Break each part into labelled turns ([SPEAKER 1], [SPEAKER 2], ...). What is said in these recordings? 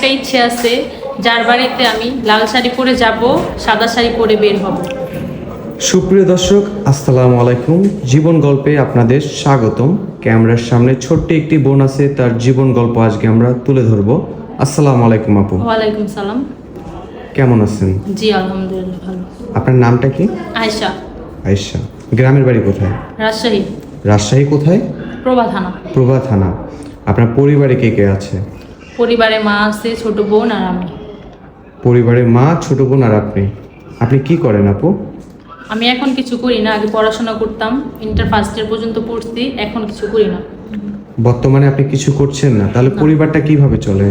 [SPEAKER 1] একটা ইচ্ছে আছে যার বাড়িতে আমি লাল শাড়ি পরে যাব সাদা শাড়ি পরে বের হব।
[SPEAKER 2] সুপ্রিয় দর্শক আসসালামু আলাইকুম। জীবন গল্পে আপনাদের স্বাগতম। ক্যামেরার সামনে ছোট্ট একটি বোন আছে তার জীবন গল্প আজকে আমরা তুলে ধরবো। আসসালামু আলাইকুম আপু।
[SPEAKER 1] ওয়ালাইকুম সালাম।
[SPEAKER 2] কেমন আছেন?
[SPEAKER 1] জি আলহামদুলিল্লাহ ভালো।
[SPEAKER 2] আপনার নামটা কি?
[SPEAKER 1] আয়শা।
[SPEAKER 2] আয়েশা। গ্রামের বাড়ি কোথায়?
[SPEAKER 1] রাজশাহী।
[SPEAKER 2] রাজশাহী কোথায়?
[SPEAKER 1] প্রভা থানা
[SPEAKER 2] প্রভা থানা আপনার পরিবারে কে কে আছে?
[SPEAKER 1] পরিবারে মা আছে ছোট বোন আর আমি।
[SPEAKER 2] পরিবারে মা ছোট বোন আর আপনি। আপনি কি করেন আপু?
[SPEAKER 1] আমি এখন কিছু করি না আগে পড়াশোনা করতাম ইন্টার ফার্স্ট ইয়ার পর্যন্ত পড়ছি এখন কিছু করি না।
[SPEAKER 2] বর্তমানে আপনি কিছু করছেন না তাহলে পরিবারটা কীভাবে চলে?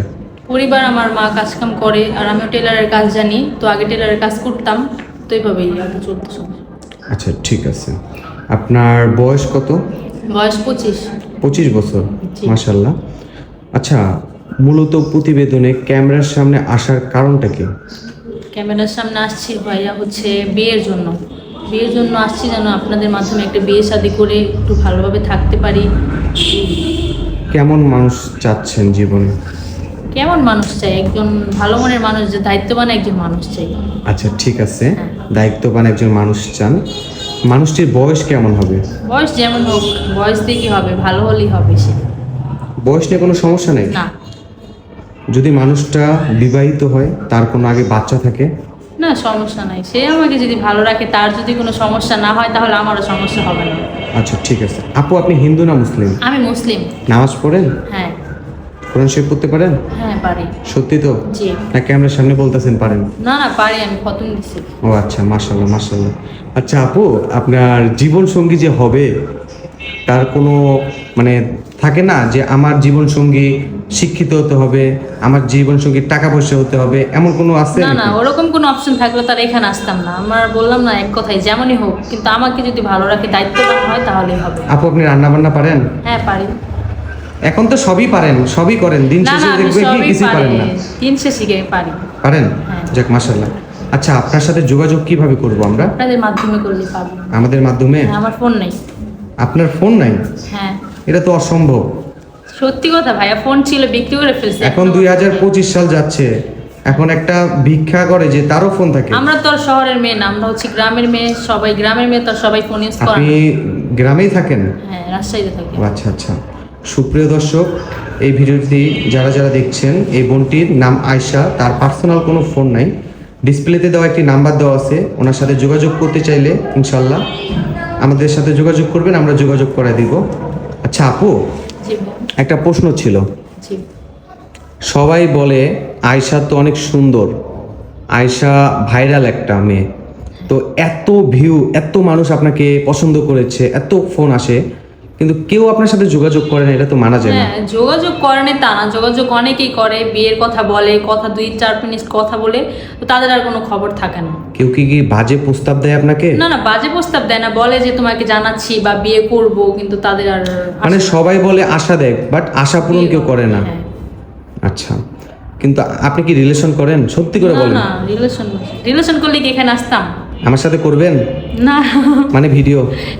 [SPEAKER 1] পরিবার আমার মা কাজকাম করে আর আমিও টেলারের কাজ জানি তো আগে টেলারের কাজ করতাম তো এইভাবেই আগে চলতে সংসার।
[SPEAKER 2] আচ্ছা ঠিক আছে। আপনার বয়স কত?
[SPEAKER 1] বয়স পঁচিশ।
[SPEAKER 2] পঁচিশ বছর। মাসাল্লাহ আচ্ছা মূলত প্রতিবেদনে ক্যামেরার সামনে আসার কারণটা কি?
[SPEAKER 1] ক্যামেরার সামনে আসছি ভাইয়া হচ্ছে বিয়ের জন্য। বিয়ের জন্য আসছি যেন আপনাদের মাধ্যমে একটা বিয়ে শাদি করে একটু ভালোভাবে থাকতে পারি।
[SPEAKER 2] কেমন মানুষ চাচ্ছেন জীবনে?
[SPEAKER 1] কেমন মানুষ চাই? একজন ভালো মনের মানুষ যে দায়িত্ববান একজন মানুষ চাই।
[SPEAKER 2] আচ্ছা ঠিক আছে।
[SPEAKER 1] হ্যাঁ।
[SPEAKER 2] দায়িত্ববান একজন মানুষ চান। মানুষটির বয়স কেমন হবে?
[SPEAKER 1] বয়স যেমন হোক বয়স দিয়ে কি হবে ভালো হলেই হবে সে।
[SPEAKER 2] বয়স নিয়ে কোনো সমস্যা নেই?
[SPEAKER 1] না।
[SPEAKER 2] যদি মানুষটা বিবাহিত হয় তার কোনো আগে বাচ্চা থাকে?
[SPEAKER 1] না সমস্যা নাই। সে আমাকে যদি ভালো রাখে তার যদি কোনো সমস্যা না হয় তাহলে আমারও সমস্যা হবে না।
[SPEAKER 2] আচ্ছা ঠিক আছে। আপু আপনি হিন্দু না মুসলিম?
[SPEAKER 1] আমি মুসলিম।
[SPEAKER 2] নামাজ পড়েন?
[SPEAKER 1] হ্যাঁ।
[SPEAKER 2] কোরআন শরীফ পড়তে পারেন?
[SPEAKER 1] হ্যাঁ পারি।
[SPEAKER 2] সত্যি তো?
[SPEAKER 1] জি।
[SPEAKER 2] না ক্যামেরার সামনে বলতেছেন পারেন।
[SPEAKER 1] না না পারি আমি খতম দিচ্ছি
[SPEAKER 2] ও আচ্ছা মাশাল্লাহ মাশাল্লাহ আচ্ছা আপু আপনার জীবন সঙ্গী যে হবে তার কোনো মানে থাকে না যে আমার জীবন সঙ্গী শিক্ষিত হতে হবে আমার জীবন সঙ্গী টাকা পয়সা হতে হবে এমন কোনো আছে
[SPEAKER 1] না না ওরকম কোনো অপশন থাকলে তার এখানে আসতাম না। আমার বললাম না এক কথাই যেমনই হোক কিন্তু আমাকে যদি ভালো রাখে দায়িত্ববান হয় তাহলেই হবে।
[SPEAKER 2] আপু আপনি রান্না বান্না পারেন?
[SPEAKER 1] হ্যাঁ পারি।
[SPEAKER 2] এখন তো সবই পারেন সবই করেন দিন শেষে
[SPEAKER 1] না
[SPEAKER 2] দেখবেন কি
[SPEAKER 1] পারি।
[SPEAKER 2] পারেন না।
[SPEAKER 1] দিন শেষে গিয়ে পারি।
[SPEAKER 2] পারেন?
[SPEAKER 1] হ্যাঁ।
[SPEAKER 2] যাক মাশাল্লাহ আচ্ছা আপনার সাথে যোগাযোগ কীভাবে করব আমরা?
[SPEAKER 1] আপনাদের মাধ্যমে করলে পাবো
[SPEAKER 2] আমাদের মাধ্যমে?
[SPEAKER 1] হ্যাঁ, আমার ফোন নাই।
[SPEAKER 2] আপনার ফোন নাই?
[SPEAKER 1] হ্যাঁ।
[SPEAKER 2] এটা তো অসম্ভব।
[SPEAKER 1] সত্যি কথা ভাইয়া ফোন ছিল বিক্রি করে ফেলছে।
[SPEAKER 2] এখন দুই হাজার পঁচিশ সাল যাচ্ছে। এখন একটা ভিক্ষা করে যে তারও ফোন থাকে।
[SPEAKER 1] আমরা তো আর শহরের মেয়ে না আমরা হচ্ছে গ্রামের মেয়ে সবাই গ্রামের মেয়ে তো সবাই ফোন ইউজ করে
[SPEAKER 2] আপনি গ্রামেই থাকেন?
[SPEAKER 1] হ্যাঁ রাজশাহীতে থাকি।
[SPEAKER 2] আচ্ছা আচ্ছা। সুপ্রিয় দর্শক এই ভিডিওটি যারা যারা দেখছেন এই বোনটির নাম আয়শা তার পার্সোনাল কোনো ফোন নাই। ডিসপ্লেতে দেওয়া একটি নাম্বার দেওয়া আছে। ওনার সাথে যোগাযোগ করতে চাইলে ইনশাল্লাহ। আমাদের সাথে যোগাযোগ করবেন আমরা যোগাযোগ করে দিব। আচ্ছা আপু একটা প্রশ্ন ছিল। সবাই বলে আয়সা তো অনেক সুন্দর। আয়সা ভাইরাল একটা মেয়ে। তো এত ভিউ এত মানুষ আপনাকে পছন্দ করেছে এত ফোন আসে। কিন্তু কেউ আপনার সাথে যোগাযোগ করে না এটা তো মানা যায় না।
[SPEAKER 1] হ্যাঁ যোগাযোগ করে না তা না যোগাযোগ অনেকেই করে বিয়ের কথা বলে কথা দুই চার মিনিট কথা বলে তো তাদের আর কোনো খবর থাকে না।
[SPEAKER 2] কেউ কি কি বাজে প্রস্তাব দেয় আপনাকে?
[SPEAKER 1] না না বাজে প্রস্তাব দেয় না বলে যে তোমাকে জানাচ্ছি বা বিয়ে করব কিন্তু তাদের আর
[SPEAKER 2] মানে সবাই বলে আশা দেয় বাট আশা পূরণ কেউ করে না।
[SPEAKER 1] হ্যাঁ।
[SPEAKER 2] আচ্ছা কিন্তু আপনি কি রিলেশন করেন? সত্যি করে বলেন।
[SPEAKER 1] না রিলেশন রিলেশন করলে কি এখানে আসতাম?
[SPEAKER 2] আমার সাথে করবেন?
[SPEAKER 1] না।
[SPEAKER 2] মানে ভিডিও